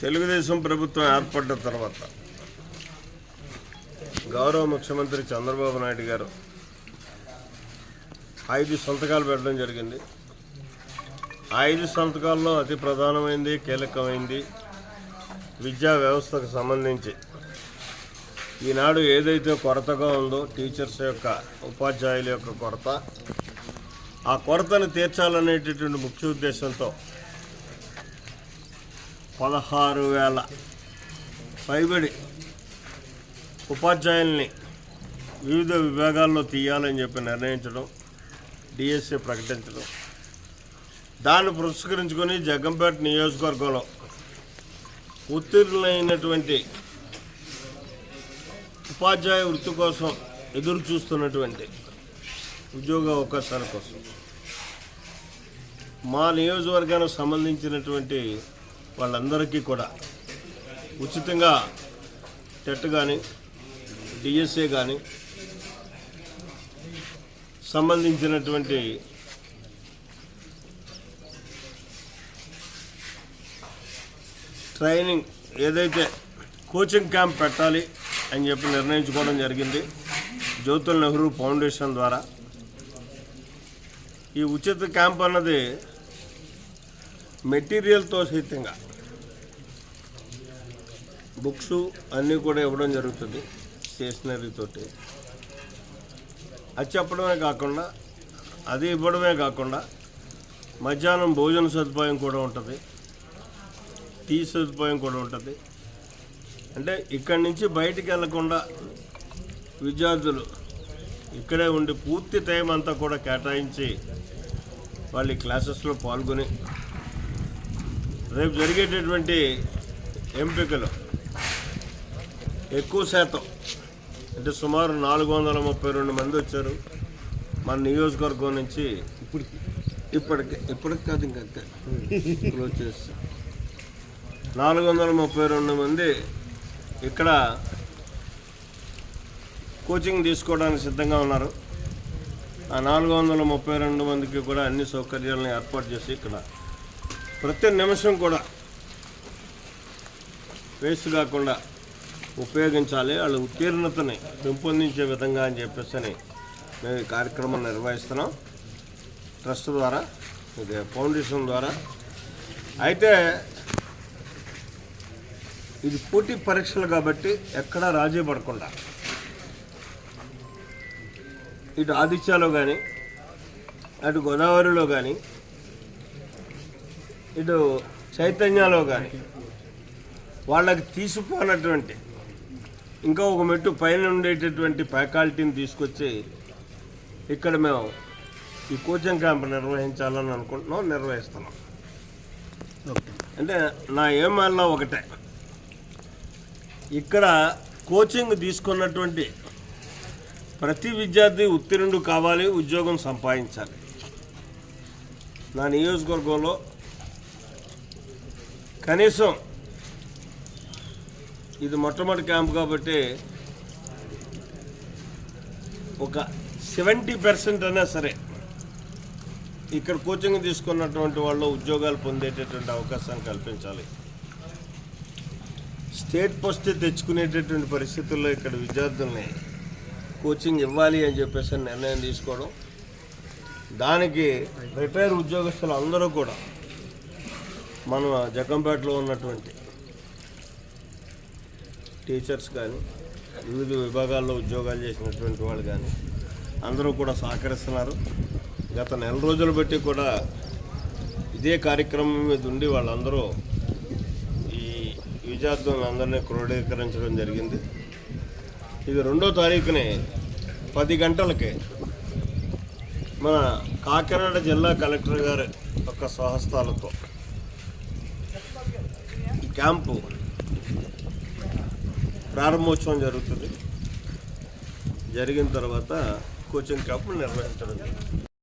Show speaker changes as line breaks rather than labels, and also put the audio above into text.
తెలుగుదేశం ప్రభుత్వం ఏర్పడ్డ తర్వాత గౌరవ ముఖ్యమంత్రి చంద్రబాబు నాయుడు గారు ఐదు సంతకాలు పెట్టడం జరిగింది. ఐదు సంతకాల్లో అతి ప్రధానమైంది కీలకమైంది విద్యా వ్యవస్థకు సంబంధించి. ఈనాడు ఏదైతే కొరతగా ఉందో టీచర్స్ యొక్క ఉపాధ్యాయుల యొక్క కొరత ఆ కొరతను తీర్చాలనేటటువంటి ముఖ్య ఉద్దేశంతో పదహారు వేల పైబడి ఉపాధ్యాయుల్ని వివిధ విభాగాల్లో తీయాలని చెప్పి నిర్ణయించడం డిఎస్సి ప్రకటించడం. దాన్ని పురస్కరించుకొని జగ్గంపేట నియోజకవర్గంలో ఉత్తీర్ణులైనటువంటి ఉపాధ్యాయ వృత్తి కోసం ఎదురు చూస్తున్నటువంటి ఉద్యోగ అవకాశాల కోసం. మా నియోజకవర్గానికి సంబంధించినటువంటి వాళ్ళందరికీ కూడా ఉచితంగా టెట్ కానీ డిఎస్ఏ కానీ సంబంధించినటువంటి ట్రైనింగ్ ఏదైతే కోచింగ్ క్యాంప్ పెట్టాలి అని చెప్పి నిర్ణయించుకోవడం జరిగింది. జ్యోతుల్ నెహ్రూ ఫౌండేషన్ ద్వారా. ఈ ఉచిత క్యాంప్ అన్నది మెటీరియల్తో సహితంగా బుక్స్ అన్నీ కూడా ఇవ్వడం జరుగుతుంది స్టేషనరీతోటి అది చెప్పడమే కాకుండా అది ఇవ్వడమే కాకుండా మధ్యాహ్నం భోజన సదుపాయం కూడా ఉంటుంది. టీ సదుపాయం కూడా ఉంటుంది. అంటే ఇక్కడి నుంచి బయటికి వెళ్ళకుండా విద్యార్థులు ఇక్కడే ఉండి పూర్తి టైం అంతా కూడా కేటాయించి వాళ్ళ క్లాసెస్లో పాల్గొని రేపు జరిగేటటువంటి ఎంపికలు ఎక్కువ శాతం అంటే సుమారు నాలుగు వందల ముప్పై రెండు మంది వచ్చారు. మన నియోజకవర్గం నుంచి ఇప్పటికి ఇప్పటికి ఇప్పటికి కాదు ఇంకా క్లోజ్ చేస్తాం. నాలుగు వందల ముప్పై రెండు మంది ఇక్కడ కోచింగ్ తీసుకోవడానికి సిద్ధంగా ఉన్నారు. ఆ నాలుగు వందల ముప్పై రెండు మందికి కూడా అన్ని సౌకర్యాలను ఏర్పాటు చేసి ఇక్కడ ప్రతి నిమిషం కూడా వేస్ట్ కాకుండా ఉపయోగించాలి. వాళ్ళ ఉత్తీర్ణతని పెంపొందించే విధంగా అని చెప్పేసి అని మేము ఈ కార్యక్రమం నిర్వహిస్తున్నాం. ట్రస్ట్ ద్వారా ఇది ఫౌండేషన్ ద్వారా. అయితే ఇది పోటీ పరీక్షలు కాబట్టి ఎక్కడా రాజీ పడకుండా. ఇటు ఆదిత్యాలో కానీ అటు గోదావరిలో కానీ ఇటు చైతన్యలో కానీ వాళ్ళకి తీసిపోనటువంటి ఇంకా ఒక మెట్టు పైన ఉండేటటువంటి ఫ్యాకల్టీని తీసుకొచ్చి ఇక్కడ మేము ఈ కోచింగ్ క్యాంప్ నిర్వహించాలని అనుకుంటున్నాం నిర్వహిస్తున్నాం. అంటే నా ఏమల్లా ఒకటే. ఇక్కడ కోచింగ్ తీసుకున్నటువంటి ప్రతి విద్యార్థి ఉత్తీర్ణుడు కావాలి ఉద్యోగం సంపాదించాలి. నా నియోజకవర్గంలో కనీసం ఇది మొట్టమొదటి క్యాంప్ కాబట్టి ఒక సెవెంటీ పర్సెంట్ అయినా సరే ఇక్కడ కోచింగ్ తీసుకున్నటువంటి వాళ్ళు ఉద్యోగాలు పొందేటటువంటి అవకాశాన్ని కల్పించాలి. స్టేట్ పోస్ట్ తెచ్చుకునేటటువంటి పరిస్థితుల్లో ఇక్కడ విద్యార్థుల్ని కోచింగ్ ఇవ్వాలి అని చెప్పేసి నిర్ణయం తీసుకోవడం. దానికి రిటైర్ ఉద్యోగస్తులు అందరూ కూడా మన జగంపేటలో ఉన్నటువంటి టీచర్స్ కానీ వివిధ విభాగాల్లో ఉద్యోగాలు చేసినటువంటి వాళ్ళు కానీ అందరూ కూడా సహకరిస్తున్నారు. గత నెల రోజులు బట్టి కూడా ఇదే కార్యక్రమం మీద ఉండి వాళ్ళందరూ ఈ విద్యార్థులందరినీ క్రోడీకరించడం జరిగింది. ఇది రెండో తారీఖునే పది గంటలకి మన కాకినాడ జిల్లా కలెక్టర్ గారి యొక్క స్వహస్తాలతో క్యాంపు ప్రారంభోత్సవం జరుగుతుంది. జరిగిన తర్వాత కోచింగ్ క్యాంప్ నిర్వహించడం జరుగుతుంది